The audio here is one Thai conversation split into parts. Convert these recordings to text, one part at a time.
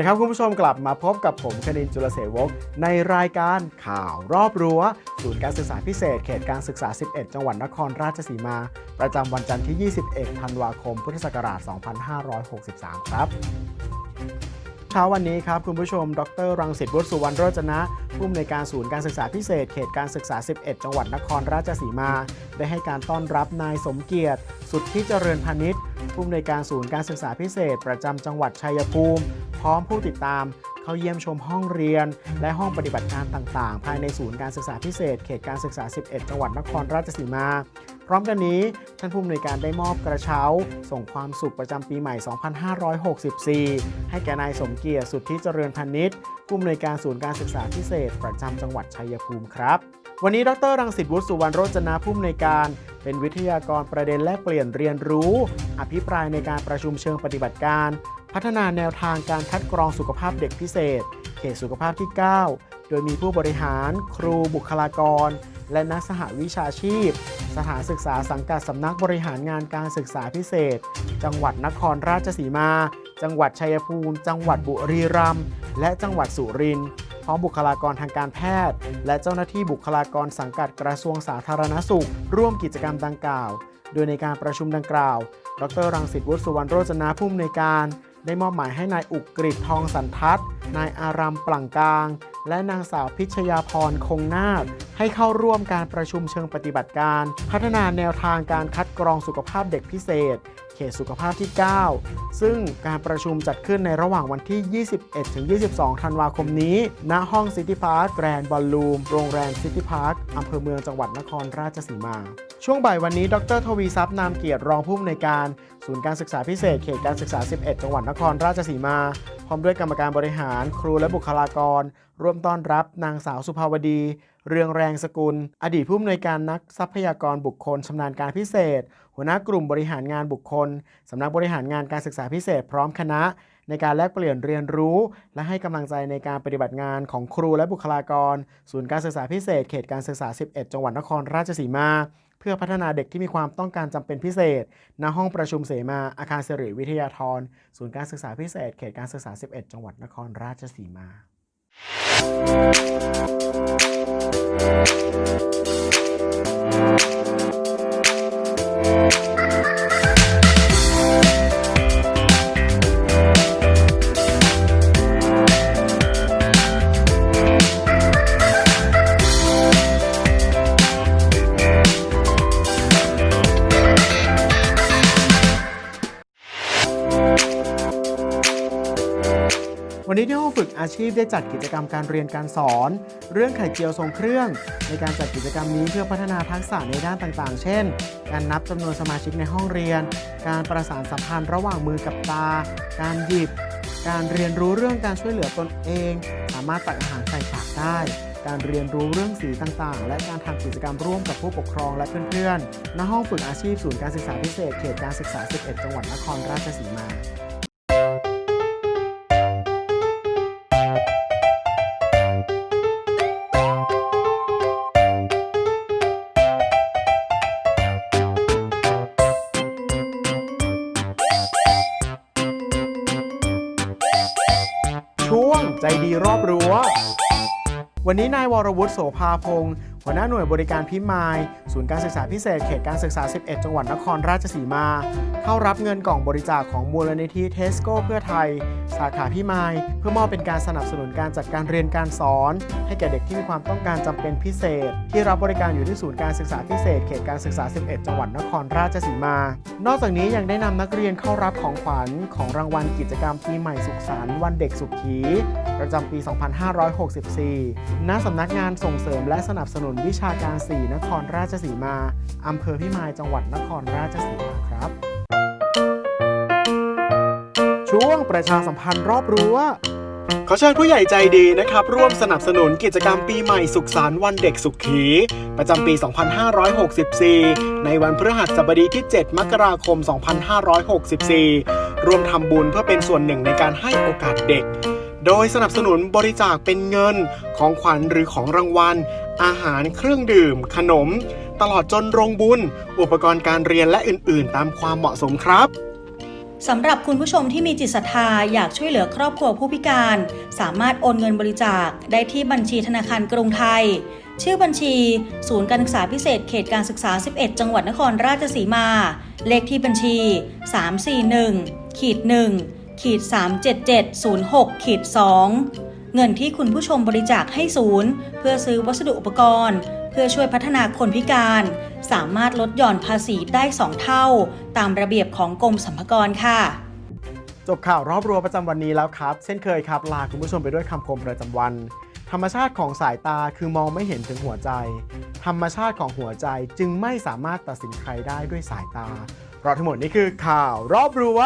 ดีครับคุณผู้ชมกลับมาพบกับผมคณินจุลเสวกในรายการข่าวรอบรั้วศูนย์การศึกษาพิเศษ เขตการศึกษา 11 จังหวัดนครราชสีมา ประจำวันจันทร์ที่ 21 ธันวาคม พุทธศักราช 2563 ครับ เช้าวันนี้ครับ คุณผู้ชม ดร รังสิตวุฒิสุวรรณโรจนะ ผู้อำนวยการศูนย์การศึกษาพิเศษ เขตการศึกษา 11 จังหวัดนครราชสีมา ได้ให้การต้อนรับนายสมเกียรติ สุดทธิเจริญพาณิชย์ผู้อำนวยการศูนย์การศึกษาพิเศษ ประจำจังหวัดชัยภูมิ พร้อมผู้ติดตามเข้าเยี่ยมชมห้องเรียน และห้องปฏิบัติการต่าง ๆ ภายในศูนย์การศึกษาพิเศษ เขตการศึกษา 11 จังหวัดนครราชสีมา พร้อมกันนี้ท่านผู้อำนวยการได้มอบกระเช้า ส่งความสุขประจำปีใหม่ 2564 ให้แก่นายสมเกียรติสุทธิเจริญพาณิชผู้อำนวยการศูนย์การศึกษาพิเศษ ประจำจังหวัดชัยภูมิครับ วันนี้ดรรังสิตวุฒิสุวรรณโรจนะผู้อำนวยการเป็นวิทยากรประเด็นแลกเปลี่ยนเรียนรู้ อภิปรายในการประชุมเชิงปฏิบัติการ พัฒนาแนวทางการคัดกรองสุขภาพเด็กพิเศษ เขตสุขภาพที่ 9 โดยมีผู้บริหาร ครูบุคลากร และนักสหวิชาชีพ สถานศึกษาสังกัดสำนักบริหารงานการศึกษาพิเศษ จังหวัดนครราชสีมา จังหวัดชัยภูมิ จังหวัดบุรีรัมย์และจังหวัดสุรินทร์พร้อมบุคลากรทางการแพทย์ และเจ้าหน้าที่บุคลากรสังกัดกระทรวงสาธารณสุข ร่วมกิจกรรมดังกล่าว โดยในการประชุมดังกล่าว ดรรังสิตวุฒิสุวรรณโรจนะผู้อำนวยการ ได้มอบหมายให้นายอุกฤษทองสันทัศน์นายอารามปลั่งกลาง และนางสาวพิชยาพรคงนาคให้เข้าร่วมการประชุมเชิงปฏิบัติการ พัฒนาแนวทางการคัดกรองสุขภาพเด็กพิเศษ เขตสุขภาพที่ 9 ซึ่งการประชุมจัดขึ้นในระหว่างวันที่ 21-22 ธันวาคมนี้ ณ ห้องซิตี้พาร์คแกรนด์บอลลูม โรงแรมซิตี้พาร์คอำเภอเมืองจังหวัดนครราชสีมา ช่วงบ่ายวันนี้ ดรทวีทรัพย์นามเกียรติรองผู้อำนวยการ ศูนย์การศึกษาพิเศษ เขตการศึกษา 11 จังหวัดนครราชสีมา พร้อมด้วยกรรมการบริหาร ครูและบุคลากร ร่วมต้อนรับนางสาวสุภาวดี เรืองแรงสกุล อดีตผู้อำนวยการนักทรัพยากรบุคคลชำนาญการพิเศษ หัวหน้ากลุ่มบริหารงานบุคคลสำนักบริหารงานการศึกษาพิเศษ พร้อมคณะในการแลกเปลี่ยนเรียนรู้ และให้กำลังใจในการปฏิบัติงานของครูและบุคลากร ศูนย์การศึกษาพิเศษ เขตการศึกษา 11 จังหวัดนครราชสีมา เพื่อพัฒนาเด็กที่มีความต้องการจำเป็นพิเศษ ณ ห้องประชุมเสมา อาคารสิริวิทยาธร ศูนย์การศึกษาพิเศษ เขตการศึกษา 11 จังหวัดนครราชสีมาวัน นี้ที่ห้องฝึกอาชีพได้จัดกิจกรรมการเรียนการสอน เรื่องไข่เจียวทรงเครื่อง ในการจัดกิจกรรมนี้เพื่อพัฒนาทักษะในด้านต่างๆ เช่น การนับจำนวนสมาชิกในห้องเรียน การประสานสัมพันธ์ระหว่างมือกับตา การหยิบ การเรียนรู้เรื่องการช่วยเหลือตนเอง สามารถตักอาหารใส่ปากได้การเรียนรู้เรื่องสีต่างๆ และการทำกิจกรรมร่วมกับผู้ปกครองและเพื่อนๆ ณ ห้องฝึกอาชีพศูนย์การศึกษาพิเศษ เขตการศึกษา 11 จังหวัดนครราชสีมา ใจดีรอบรั้ว วันนี้นายวรวุฒิโสภาพงศ์ หัวหน้าหน่วยบริการพิมาย ศูนย์การศึกษาพิเศษเขตการศึกษา 11 จังหวัดนครราชสีมา เข้ารับเงินกล่องบริจาคของมูลนิธิเทสโก้เพื่อไทย สาขาพิมาย เพื่อมอบเป็นการสนับสนุนการจัดการเรียนการสอน ให้แก่เด็กที่มีความต้องการจำเป็นพิเศษ ที่รับบริการอยู่ที่ศูนย์การศึกษาพิเศษ เขตการศึกษา 11 จังหวัดนครราชสีมา นอกจากนี้ยังได้นำนักเรียนเข้ารับของขวัญของรางวัลกิจกรรมปีใหม่สุขสันต์วันเด็กสุขี ประจำปี 2564 ณสำนักงานส่งเสริมและสนับสนุนวิชาการ 4 นครราชสีมา อำเภอพิมาย จังหวัดนครราชสีมาครับ ช่วงประชาสัมพันธ์รอบรั้วขอเชิญผู้ใหญ่ใจดีนะครับ ร่วมสนับสนุนกิจกรรมปีใหม่สุขสันต์วันเด็กสุขี ประจำปี 2564 ในวันพฤหัสบดีที่ 7 มกราคม 2564 ร่วมทำบุญเพื่อเป็นส่วนหนึ่งในการให้โอกาสเด็ก โดยสนับสนุนบริจาคเป็นเงินของขวัญหรือของรางวัล อาหารเครื่องดื่ม ขนม ตลอดจนโรงบุญ อุปกรณ์การเรียนและอื่น ๆ ตามความเหมาะสมครับสำหรับคุณผู้ชมที่มีจิตศรัทธาอยากช่วยเหลือครอบครัวผู้พิการ สามารถโอนเงินบริจาคได้ที่บัญชีธนาคารกรุงไทย ชื่อบัญชี ศูนย์การศึกษาพิเศษเขตการศึกษา 11 จังหวัดนครราชสีมา เลขที่บัญชี 341ขีด1ขีด37706ขีด2 เงินที่คุณผู้ชมบริจาคให้ศูนย์ เพื่อซื้อวัสดุอุปกรณ์ เพื่อช่วยพัฒนาคนพิการ สามารถลดหย่อนภาษีได้2เท่า ตามระเบียบของกรมสรรพากรค่ะ จบข่าวรอบรัวประจำวันนี้แล้วครับ เช่นเคยครับลาคุณผู้ชมไปด้วยคำคมประจำวัน ธรรมชาติของสายตาคือมองไม่เห็นถึงหัวใจ ธรรมชาติของหัวใจจึงไม่สามารถตัดสินใครได้ด้วยสายตา เพราะทั้งหมดนี้คือข่าวรอบรัว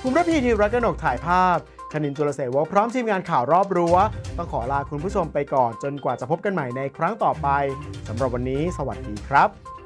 ภูมิระพีทีรักกนกถ่ายภาพ คณินจุลเสวกพร้อมทีมงานข่าวรอบรั้ว ต้องขอลาคุณผู้ชมไปก่อนจนกว่าจะพบกันใหม่ในครั้งต่อไปสำหรับวันนี้ สวัสดีครับ